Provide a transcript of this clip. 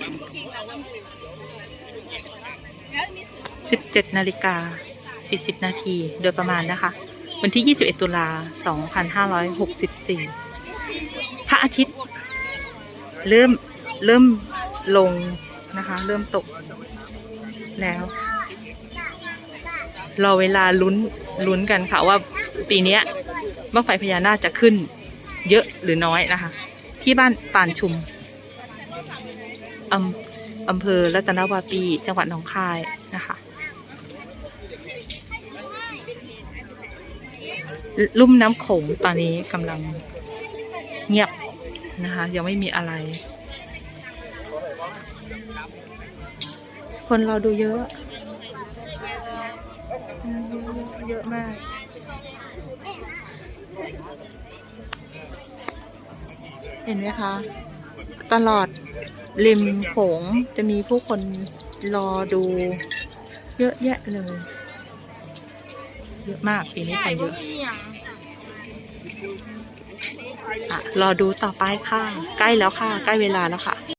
17นาฬิกา40นาทีโดยประมาณนะคะ วันที่21ตุลา2564พระอาทิตย์ เริ่มเริ่มลงนะคะ เริ่มตกแล้วรอเวลาลุ้นลุ้นกันค่ะว่าปีนี้ยบ้างไฟพญานาคจะขึ้นเยอะหรือน้อยนะคะ ที่บ้านปานชุม อำอำเภอรัตนวาปี จังหวัดหนองคายนะคะลุ่มน้ำโขงตอนนี้กำลังเงียบนะคะ ยังไม่มีอะไร คนเราดูเยอะ เยอะมาก เห็นไหมคะ ตลอดริมโขงจะมีผู้คนรอดูเยอะแยะเลย เยอะมากปีนี้คนเยอะอะรอดูต่อไปค่ะ ใกล้แล้วค่ะ ใกล้เวลาแล้วค่ะ